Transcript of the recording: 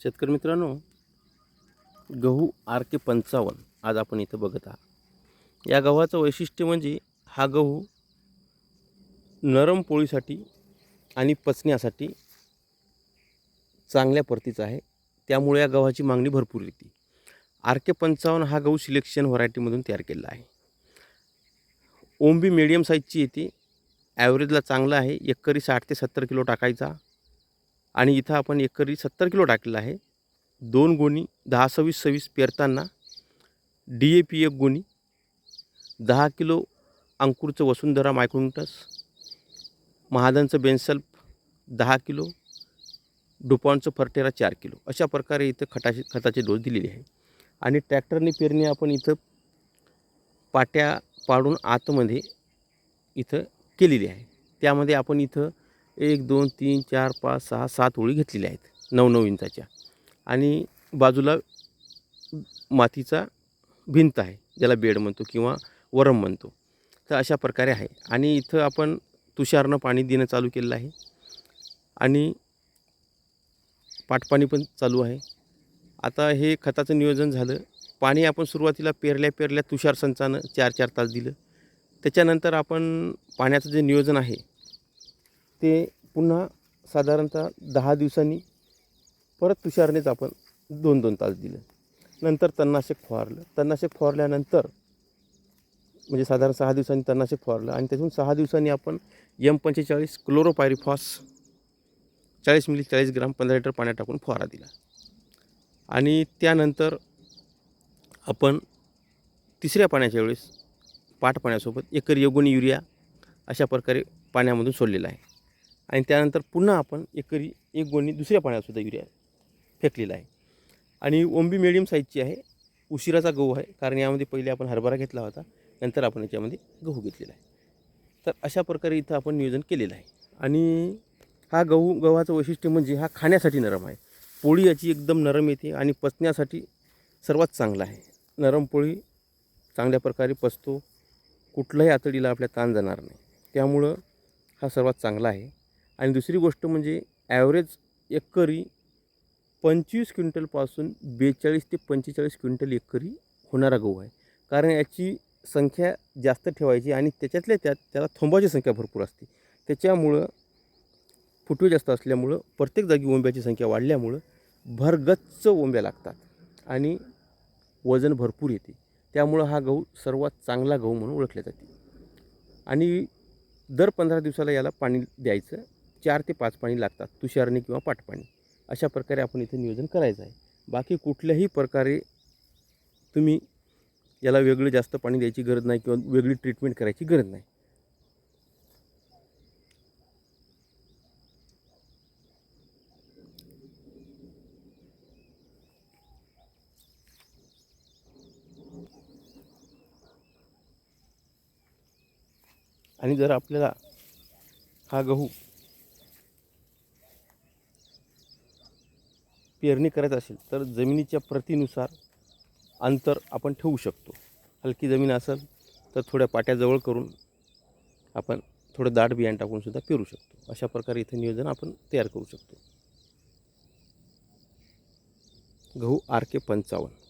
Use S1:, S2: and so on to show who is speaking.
S1: शेतकरी मित्रांनो गहू आर के पंचावन्न आज आपण इथं बघत आहात. या गव्हाचं वैशिष्ट्य म्हणजे हा गहू नरम पोळीसाठी आणि पचण्यासाठी चांगल्या प्रतीचा आहे. त्यामुळे या गव्हाची मागणी भरपूर येते. आर के पंचावन्न हा गहू सिलेक्शन व्हरायटीमधून तयार केलेला आहे. ओंबी मिडियम साईजची येते. ॲव्हरेजला चांगला आहे. एकरी साठ ते सत्तर किलो टाकायचा. आणि इथं आपण एकरी सत्तर किलो टाकलेला आहे. दोन गोणी दहा सव्वीस सव्वीस पेरताना डी ए पी एक गोणी दहा किलो अंकुरचं वसुंधरा मायक्रोन्टस महादनचं बेनसल्फ दहा किलो डुपॉनचं फर्टेरा चार किलो. अशा प्रकारे इथं खटाचे खताचे डोस दिलेले आहे. आणि ट्रॅक्टरने पेरणी आपण इथं पाट्या पाडून आतमध्ये इथं केलेली आहे. त्यामध्ये आपण इथं एक दोन तीन चार पाच सहा सात ओळी घेतलेल्या आहेत नऊ नऊ इंचाच्या. आणि बाजूला मातीचा भिंत आहे ज्याला बेड म्हणतो किंवा वरम म्हणतो. तर अशा प्रकारे आहे. आणि इथं आपण तुषारनं पाणी देणं चालू केलेलं आहे. आणि पाटपाणी पण चालू आहे. आता हे खताचं नियोजन झालं. पाणी आपण सुरुवातीला पेरल्या पेरल्या तुषार संचानं चार चार तास दिलं. त्याच्यानंतर आपण पाण्याचं जे नियोजन आहे ते पुन्हा साधारणतः दहा दिवसांनी परत तुषारनेच आपण दोन दोन तास दिलं. नंतर तणनाशक फवारलं. तणनाशक फवारल्यानंतर म्हणजे साधारण सहा दिवसांनी तणनाशक फवारलं आणि त्यातून सहा दिवसांनी आपण यम पंचेचाळीस क्लोरोपायरिफॉस चाळीस मिली चाळीस ग्राम पंधरा लिटर पाण्यात टाकून फवारा दिला. आणि त्यानंतर आपण तिसऱ्या पाण्याच्या वेळेस पाट पाण्यासोबत एकर योगुणी युरिया अशा प्रकारे पाण्यामधून सोडलेला आहे. आणि त्यानंतर पुन्हा आपण एकरी एक गोणी दुसऱ्या पाण्यातसुद्धा युरिया फेकलेला आहे. आणि ओंबी मिडियम साईजची आहे. उशिराचा गहू आहे. कारण यामध्ये पहिले आपण हरभरा घेतला होता. नंतर आपण याच्यामध्ये गहू घेतलेला आहे. तर अशा प्रकारे इथं आपण नियोजन केलेलं आहे. आणि हा गहू गव्हाचं वैशिष्ट्य म्हणजे हा खाण्यासाठी नरम आहे. पोळी याची एकदम नरम येते आणि पचण्यासाठी सर्वात चांगला आहे. नरम पोळी चांगल्या प्रकारे पचतो. कुठल्याही आतडीला आपल्या ताण जाणार नाही. त्यामुळं हा सर्वात चांगला आहे. आणि दुसरी गोष्ट म्हणजे ॲव्हरेज एकरी पंचवीस क्विंटलपासून बेचाळीस ते पंचेचाळीस क्विंटल एकरी होणारा गहू आहे. कारण याची संख्या जास्त ठेवायची आणि त्याच्यातल्या त्यात त्याला थोंबाची संख्या भरपूर असते. त्याच्यामुळं फुटवे जास्त असल्यामुळं प्रत्येक जागी ओंब्याची संख्या वाढल्यामुळं भरगच्च ओंब्या लागतात आणि वजन भरपूर येते. त्यामुळं हा गहू सर्वात चांगला गहू म्हणून ओळखला जाते. आणि दर पंधरा दिवसाला याला पाणी द्यायचं. चार ते पाच पाणी लागतात तुषारणी किंवा पाटपाणी. अशा प्रकारे आपण इथे नियोजन करायचं आहे. बाकी कुठल्याही प्रकारे तुम्ही याला वेगळं जास्त पाणी द्यायची गरज नाही किंवा वेगळी ट्रीटमेंट करायची गरज नाही. आणि जर आपल्याला हा गहू पेरणी करायचं असेल तर जमिनीच्या प्रतीनुसार अंतर आपण ठेवू शकतो. हलकी जमीन असेल तर थोड्या पाट्याजवळ करून आपण थोडं दाट बियाण टाकूनसुद्धा पेरू शकतो. अशा प्रकारे इथं नियोजन आपण तयार करू शकतो. गहू आर के पंचावन्न.